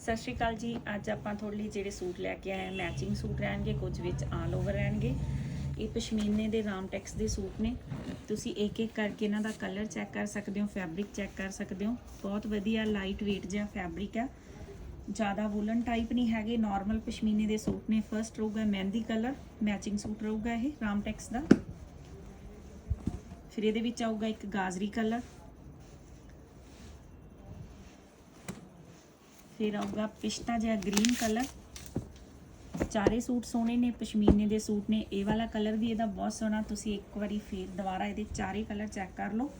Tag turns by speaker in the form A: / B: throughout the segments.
A: ਸਤਿ ਸ਼੍ਰੀ ਅਕਾਲ ਜੀ। ਅੱਜ ਆਪਾਂ ਤੁਹਾਡੇ ਲਈ ਜਿਹੜੇ ਸੂਟ ਲੈ ਕੇ ਆਏ ਆ ਮੈਚਿੰਗ ਸੂਟ ਰਹਿਣਗੇ, ਕੁਝ ਵਿੱਚ ਆਲ ਓਵਰ ਰਹਿਣਗੇ। ਇਹ ਪਸ਼ਮੀਨੇ ਦੇ ਰਾਮ ਟੈਕਸ ਦੇ ਸੂਟ ਨੇ। ਤੁਸੀਂ ਇੱਕ ਇੱਕ ਕਰਕੇ ਇਹਨਾਂ ਦਾ ਕਲਰ ਚੈੱਕ ਕਰ ਸਕਦੇ ਹੋ ਫੈਬਰਿਕ ਚੈੱਕ ਕਰ ਸਕਦੇ ਹੋ। ਬਹੁਤ ਵਧੀਆ ਲਾਈਟ weight ਜਿਹਾ ਫੈਬਰਿਕ ਹੈ ਜ਼ਿਆਦਾ ਵੂਲਨ ਟਾਈਪ ਨਹੀਂ ਹੈਗੇ ਨਾਰਮਲ ਪਸ਼ਮੀਨੇ ਦੇ ਸੂਟ ਨੇ। ਫਰਸਟ ਰਹੂਗਾ ਮਹਿੰਦੀ ਕਲਰ ਮੈਚਿੰਗ ਸੂਟ ਰਹੂਗਾ ਇਹ ਰਾਮ ਟੈਕਸ ਦਾ। ਫਿਰ ਇਹਦੇ ਵਿੱਚ ਆਊਗਾ ਇੱਕ ਗਾਜਰੀ ਕਲਰ ਫਿਰ ਆਊਗਾ ਪਿਸਤਾ ਜਿਹਾ ਗ੍ਰੀਨ ਕਲਰ। ਚਾਰੇ ਸੂਟ ਸੋਹਣੇ ਨੇ, ਪਸ਼ਮੀਨੇ ਦੇ ਸੂਟ ਨੇ। ਇਹ ਵਾਲਾ ਕਲਰ ਵੀ ਇਹਦਾ ਬਹੁਤ ਸੋਹਣਾ। ਤੁਸੀਂ ਇੱਕ ਵਾਰੀ ਫੇਰ ਦੁਬਾਰਾ ਇਹਦੇ ਚਾਰੇ ਕਲਰ ਚੈੱਕ ਕਰ ਲਓ।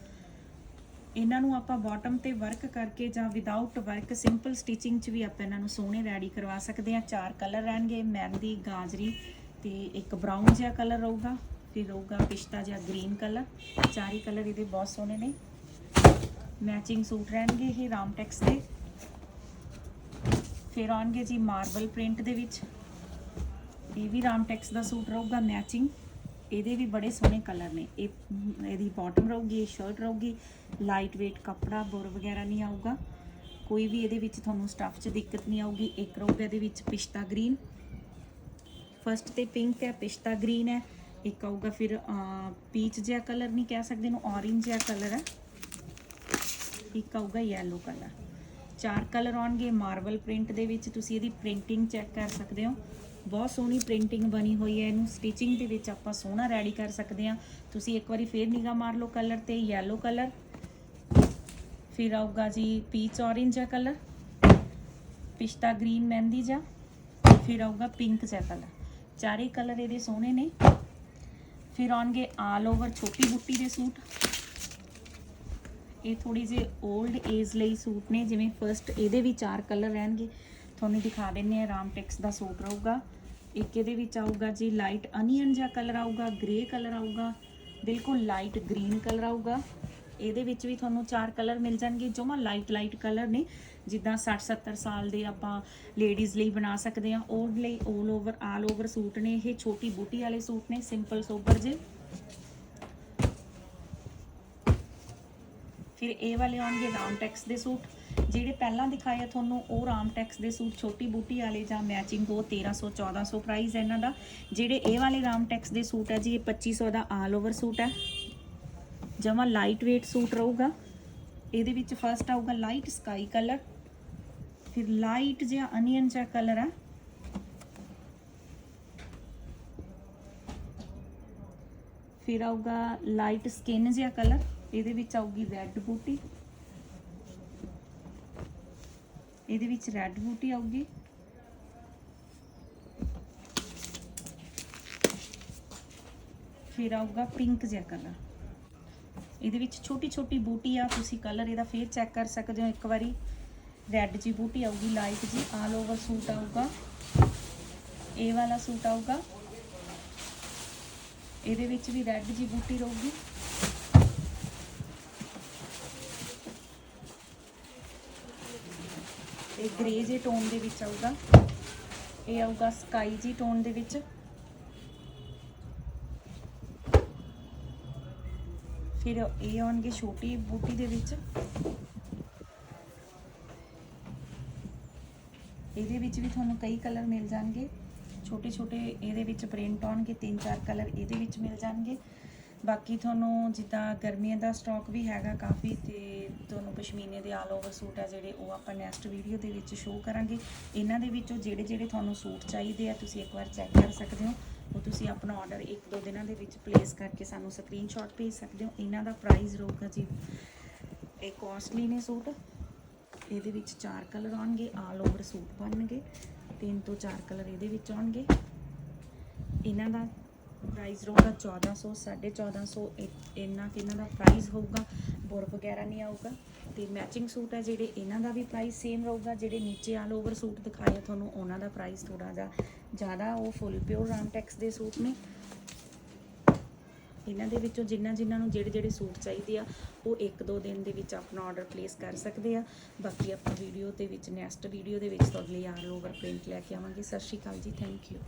A: ਇਹਨਾਂ ਨੂੰ ਆਪਾਂ ਬਾਟਮ ਤੇ ਵਰਕ ਕਰਕੇ ਜਾਂ ਵਿਦਆਊਟ ਵਰਕ ਸਿੰਪਲ ਸਟਿਚਿੰਗ 'ਚ ਵੀ ਆਪਾਂ ਇਹਨਾਂ ਨੂੰ ਸੋਹਣੇ ਰੈਡੀ ਕਰਵਾ ਸਕਦੇ ਹਾਂ। ਚਾਰ ਕਲਰ ਰਹਿਣਗੇ, ਮਹਿੰਦੀ, ਗਾਜਰੀ ਤੇ ਇੱਕ ਬਰਾਊਨ ਜਿਹਾ ਕਲਰ ਰਹੂਗਾ। ਫਿਰ ਰਹੂਗਾ ਪਿਸਤਾ ਜਿਹਾ ਗ੍ਰੀਨ ਕਲਰ। ਚਾਰੇ ਕਲਰ ਇਹਦੇ ਬਹੁਤ ਸੋਹਣੇ ਨੇ। ਮੈਚਿੰਗ ਸੂਟ ਰਹਿਣਗੇ ਇਹ ਰਾਮਟੈਕਸ ਦੇ। ਫਿਰ ਆਉਣਗੇ ਜੀ ਮਾਰਬਲ ਪ੍ਰਿੰਟ ਦੇ ਵਿੱਚ। ਇਹ ਵੀ ਰਾਮਟੈਕਸ ਦਾ ਸੂਟ ਰਹੂਗਾ ਮੈਚਿੰਗ ਇਹਦੇ ਵੀ ਬੜੇ ਸੋਹਣੇ ਕਲਰ ਨੇ। ਇਹ, ਇਹਦੀ ਬਾਟਮ ਰਹੂਗੀ, ਇਹ ਸ਼ਰਟ ਰਹੂਗੀ। ਲਾਈਟ weight ਕੱਪੜਾ ਬੁਰ ਵਗੈਰਾ ਨਹੀਂ ਆਊਗਾ। ਕੋਈ ਵੀ ਇਹਦੇ ਵਿੱਚ ਤੁਹਾਨੂੰ ਸਟੱਫ 'ਚ ਦਿੱਕਤ ਨਹੀਂ ਆਊਗੀ। ਇੱਕ ਰਹੂਗਾ ਇਹਦੇ ਵਿੱਚ ਪਿਸਤਾ ਗ੍ਰੀਨ ਫਰਸਟ ਤੇ ਪਿੰਕ ਹੈ, ਪਿਸਤਾ ਗ੍ਰੀਨ ਹੈ। ਇੱਕ ਆਊਗਾ ਫਿਰ ਪੀਚ ਜਿਹਾ ਕਲਰ ਨਹੀਂ ਕਹਿ ਸਕਦੇ ਨੂੰ orange ਜਿਹਾ ਕਲਰ ਹੈ। ਇੱਕ ਆਊਗਾ ਯੈਲੋ ਕਲਰ ਚਾਰ ਕਲਰ ਆਉਣਗੇ, ਮਾਰਬਲ ਪ੍ਰਿੰਟ ਦੇ ਵਿੱਚ ਤੁਸੀਂ ਇਹਦੀ ਪ੍ਰਿੰਟਿੰਗ ਚੈੱਕ ਕਰ ਸਕਦੇ ਹੋ। ਬਹੁਤ ਸੋਹਣੀ ਪ੍ਰਿੰਟਿੰਗ ਬਣੀ ਹੋਈ ਹੈ, ਇਹਨੂੰ ਸਟਿਚਿੰਗ ਦੇ ਵਿੱਚ ਆਪਾਂ ਸੋਹਣਾ ਰੈਡੀ ਕਰ ਸਕਦੇ ਹਾਂ। ਤੁਸੀਂ ਇੱਕ ਵਾਰੀ ਫੇਰ ਨਿਗਾਹ ਮਾਰ ਲਓ ਕਲਰ ਤੇ, yellow ਕਲਰ। ਫਿਰ ਆਊਗਾ ਜੀ ਪੀਚ orange ਜਿਹਾ ਕਲਰ, ਪਿਸਤਾ ਗ੍ਰੀਨ ਮਹਿੰਦੀ ਜਿਹਾ। ਫਿਰ ਆਊਗਾ ਪਿੰਕ ਜਿਹਾ ਕਲਰ। ਚਾਰੇ ਕਲਰ ਇਹਦੇ ਸੋਹਣੇ ਨੇ। ਫਿਰ ਆਉਣਗੇ ਆਲ ਓਵਰ ਛੋਟੀ ਬੁੱਟੀ ਦੇ ਸੂਟ। ਇਹ ਥੋੜੀ ਜਿਹੀ 올ਡ ਏਜ ਲਈ ਸੂਟ ਨੇ, ਜਿਵੇਂ ਫਰਸਟ ਇਹਦੇ ਵੀ ਚਾਰ ਕਲਰ ਰਹਿਣਗੇ। ਤੁਹਾਨੂੰ ਦਿਖਾ ਦਿੰਨੇ ਆ ਰਾਮਟੈਕਸ ਦਾ ਸੂਟ ਰਹੂਗਾ। ਇੱਕ ਇਹਦੇ ਵਿੱਚ ਆਊਗਾ ਜੀ ਲਾਈਟ ਅਨੀਅਨ ਜਿਹਾ ਕਲਰ ਆਊਗਾ ਗ੍ਰੇ ਕਲਰ ਆਊਗਾ, ਬਿਲਕੁਲ ਲਾਈਟ ਗ੍ਰੀਨ ਕਲਰ ਆਊਗਾ। ਇਹਦੇ ਵਿੱਚ ਵੀ ਤੁਹਾਨੂੰ ਚਾਰ ਕਲਰ ਮਿਲ ਜਾਣਗੇ, ਜਮਾ ਲਾਈਟ ਲਾਈਟ ਕਲਰ ਨੇ। ਜਿੱਦਾਂ 60 70 ਸਾਲ ਦੇ ਆਪਾਂ ਲੇਡੀਜ਼ ਲਈ ਬਣਾ ਸਕਦੇ ਆ ਉਹ ਲਈ 올 ਓਵਰ ਆਲ ਓਵਰ ਸੂਟ ਨੇ। ਇਹ ਛੋਟੀ ਬੂਟੀ ਵਾਲੇ ਸੂਟ ਨੇ ਸਿੰਪਲ ਸੋਬਰ ਜੇ। ਫਿਰ ਇਹ ਵਾਲੇ ਆਉਣਗੇ ਰਾਮਟੈਕਸ ਦੇ ਸੂਟ। ਜਿਹੜੇ ਪਹਿਲਾਂ ਦਿਖਾਏ ਆ ਤੁਹਾਨੂੰ, ਉਹ ਰਾਮਟੈਕਸ ਦੇ ਸੂਟ, ਛੋਟੀ ਬੂਟੀ ਵਾਲੇ ਜਾਂ ਮੈਚਿੰਗ ਉਹ 1300 1400 ਪ੍ਰਾਈਸ ਹੈ ਇਹਨਾਂ ਦਾ। ਜਿਹੜੇ ਇਹ ਵਾਲੇ ਰਾਮ ਟੈਕਸ ਦੇ ਸੂਟ ਹੈ ਜੀ, ਇਹ 2500 ਦਾ ਆਲ ਓਵਰ ਸੂਟ ਹੈ। ਜਮਾ ਲਾਈਟ weight ਸੂਟ ਰਹੂਗਾ। ਇਹਦੇ ਵਿੱਚ ਫਰਸਟ ਆਊਗਾ ਲਾਈਟ ਸਕਾਈ ਕਲਰ ਫਿਰ ਲਾਈਟ ਜਿਹਾ ਅਨੀਅਨ ਜਿਹਾ ਕਲਰ ਹੈ। ਫਿਰ ਆਊਗਾ ਲਾਈਟ ਸਕਿਨ ਜਿਹਾ ਕਲਰ ਇਹਦੇ ਵਿੱਚ ਆਊਗੀ ਰੈੱਡ ਬੂਟੀ। ਇਹਦੇ ਵਿੱਚ ਰੈੱਡ ਬੂਟੀ ਆਊਗੀ। ਫਿਰ ਆਊਗਾ ਪਿੰਕ ਜਿਹਾ ਕਲਰ ਇਹਦੇ ਵਿੱਚ ਛੋਟੀ ਛੋਟੀ ਬੂਟੀ ਆ, ਤੁਸੀਂ ਕਲਰ ਇਹਦਾ ਫੇਰ ਚੈੱਕ ਕਰ ਸਕਦੇ ਹੋ ਇੱਕ ਵਾਰੀ। ਰੈੱਡ ਜੀ ਬੂਟੀ ਆਊਗੀ ਲਾਈਟ ਜੀ ਆਲ ਓਵਰ ਸੂਟ ਆਊਗਾ। ਇਹ ਵਾਲਾ ਸੂਟ ਆਊਗਾ। ਇਹਦੇ ਵਿੱਚ ਵੀ ਰੈੱਡ ਜੀ ਬੂਟੀ ਰਹੂਗੀ। ਇਹ ਗ੍ਰੇ ਜੇ ਟੋਨ ਦੇ ਵਿੱਚ ਆਊਗਾ। ਇਹ ਆਊਗਾ ਸਕਾਈ ਜੀ ਟੋਨ ਦੇ ਵਿੱਚ। ਫਿਰ ਇਹ ਆਉਣਗੇ ਛੋਟੀ ਬੂਟੀ ਦੇ ਵਿੱਚ। ਇਹਦੇ ਵਿੱਚ ਵੀ ਤੁਹਾਨੂੰ ਕਈ ਕਲਰ ਮਿਲ ਜਾਣਗੇ। ਛੋਟੇ ਛੋਟੇ ਇਹਦੇ ਵਿੱਚ ਪ੍ਰਿੰਟ ਆਉਣਗੇ ਤਿੰਨ ਚਾਰ ਕਲਰ ਇਹਦੇ ਵਿੱਚ ਮਿਲ ਜਾਣਗੇ। ਬਾਕੀ ਤੁਹਾਨੂੰ ਜਿੱਦਾਂ ਗਰਮੀਆਂ ਦਾ ਸਟਾਕ ਵੀ ਹੈਗਾ ਕਾਫੀ ਤੇ ਤੁਹਾਨੂੰ ਪਸ਼ਮੀਨੇ ਦੇ ਆਲ ਓਵਰ ਸੂਟ ਆ ਜਿਹੜੇ ਉਹ ਆਪਾਂ ਨੈਕਸਟ ਵੀਡੀਓ ਦੇ ਵਿੱਚ ਸ਼ੋਅ ਕਰਾਂਗੇ। ਇਹਨਾਂ ਦੇ ਵਿੱਚੋਂ ਜਿਹੜੇ ਜਿਹੜੇ ਤੁਹਾਨੂੰ ਸੂਟ ਚਾਹੀਦੇ ਆ, ਤੁਸੀਂ ਇੱਕ ਵਾਰ ਚੈੱਕ ਕਰ ਸਕਦੇ ਹੋ। ਉਹ ਤੁਸੀਂ ਆਪਣਾ ਆਰਡਰ ਇੱਕ ਦੋ ਦਿਨਾਂ ਦੇ ਵਿੱਚ ਪਲੇਸ ਕਰਕੇ ਸਾਨੂੰ ਸਕਰੀਨਸ਼ਾਟ ਭੇਜ ਸਕਦੇ ਹੋ। ਇਹਨਾਂ ਦਾ ਪ੍ਰਾਈਸ ਰਹੂਗਾ ਜੀ। ਇਹ ਕਾਸਟਲੀ ਨੇ ਸੂਟ। ਇਹਦੇ ਵਿੱਚ ਚਾਰ ਕਲਰ ਆਉਣਗੇ ਆਲ ਓਵਰ ਸੂਟ ਬਣਨਗੇ। ਤਿੰਨ ਤੋਂ ਚਾਰ ਕਲਰ ਇਹਦੇ ਵਿੱਚ ਆਉਣਗੇ। ਇਹਨਾਂ ਦਾ ਪ੍ਰਾਈਸ ਰਹੂਗਾ 1400 1450 ਇ- ਇੰਨਾ ਕਿ ਇਹਨਾਂ ਦਾ ਪ੍ਰਾਈਸ ਹੋਊਗਾ, ਬੁਰ ਵਗੈਰਾ ਨਹੀਂ ਆਊਗਾ। ਤੇ ਮੈਚਿੰਗ ਸੂਟ ਹੈ ਜਿਹੜੇ ਇਹਨਾਂ ਦਾ ਵੀ ਪ੍ਰਾਈਸ ਸੇਮ ਰਹੂਗਾ, ਜਿਹੜੇ ਨੀਚੇ ਆਲ ਓਵਰ ਸੂਟ ਦਿਖਾਏ ਆ ਤੁਹਾਨੂੰ, ਉਹਨਾਂ ਦਾ ਪ੍ਰਾਈਸ ਥੋੜਾ ਜਿਹਾ ਜ਼ਿਆਦਾ, ਉਹ ਫੁੱਲ ਪਿਓਰ ਰਾਮਟੈਕਸ ਦੇ ਸੂਟ ਨੇ। ਇਹਨਾਂ ਦੇ ਵਿੱਚੋਂ ਜਿਨ੍ਹਾਂ ਜਿਨ੍ਹਾਂ ਨੂੰ ਜਿਹੜੇ ਜਿਹੜੇ ਸੂਟ ਚਾਹੀਦੇ ਆ, ਉਹ ਇੱਕ ਦੋ ਦਿਨ ਦੇ ਵਿੱਚ ਆਪਣਾ ਆਰਡਰ ਪਲੇਸ ਕਰ ਸਕਦੇ ਆ। ਬਾਕੀ ਆਪਾਂ ਵੀਡੀਓ ਦੇ ਵਿੱਚ ਨੈਕਸਟ ਵੀਡੀਓ ਦੇ ਵਿੱਚ ਤੁਹਾਡੇ ਲਈ ਆਲ ਓਵਰ ਪ੍ਰਿੰਟ ਲੈ ਕੇ ਆਵਾਂਗੇ। ਸਤਿ ਸ਼੍ਰੀ ਅਕਾਲ ਜੀ ਥੈਂਕ ਯੂ